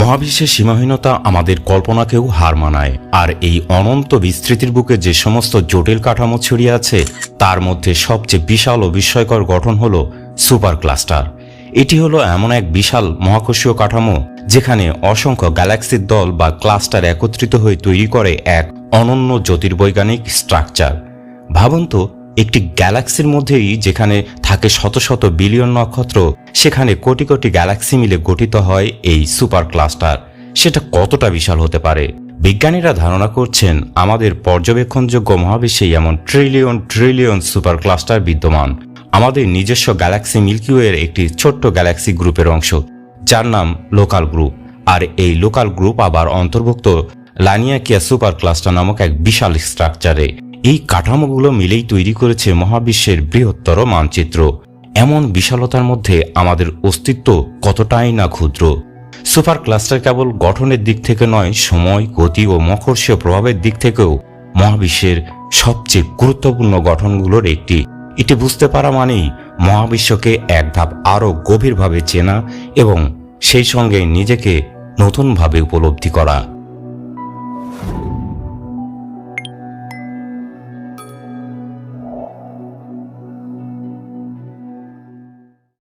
মহাবিশ্বের সীমাহীনতা আমাদের কল্পনাকেও হার মানায়, আর এই অনন্ত বিস্তৃতির বুকে যে সমস্ত জটিল কাঠামো ছড়িয়ে আছে, তার মধ্যে সবচেয়ে বিশাল ও বিস্ময়কর গঠন হল সুপার ক্লাস্টার এটি হলো এমন এক বিশাল মহাকর্ষীয় কাঠামো, যেখানে অসংখ্য গ্যালাক্সির দল বা ক্লাস্টার একত্রিত হয়ে তৈরি করে এক অনন্য জ্যোতির্বৈজ্ঞানিক স্ট্রাকচার। ভাবুন তো একটি গ্যালাক্সির মধ্যেই যেখানে থাকে শত শত বিলিয়ন নক্ষত্র, সেখানে কোটি কোটি গ্যালাক্সি মিলে গঠিত হয় এই সুপার ক্লাস্টার। সেটা কতটা বিশাল হতে পারে? বিজ্ঞানীরা ধারণা করছেন, আমাদের পর্যবেক্ষণযোগ্য মহাবিশ্বেই এমন ট্রিলিয়ন ট্রিলিয়ন সুপার ক্লাস্টার বিদ্যমান। আমাদের নিজস্ব গ্যালাক্সি মিল্কিওয়ের একটি ছোট্ট গ্যালাক্সি গ্রুপের অংশ, যার নাম লোকাল গ্রুপ। আর এই লোকাল গ্রুপ আবার অন্তর্ভুক্ত লানিয়াকিয়া সুপার ক্লাস্টার নামক এক বিশাল স্ট্রাকচারে। এই কাঠামোগুলো মিলেই তৈরি করেছে মহাবিশ্বের বৃহত্তর মানচিত্র। এমন বিশালতার মধ্যে আমাদের অস্তিত্ব কতটাই না ক্ষুদ্র। সুপার ক্লাস্টার কেবল গঠনের দিক থেকে নয়, সময়, গতি ও মকর্ষীয় প্রভাবের দিক থেকেও মহাবিশ্বের সবচেয়ে গুরুত্বপূর্ণ গঠনগুলোর একটি। এটি বুঝতে পারা মানেই মহাবিশ্বকে এক ধাপ আরও গভীরভাবে চেনা এবং সেই সঙ্গে নিজেকে নতুনভাবে উপলব্ধি করা।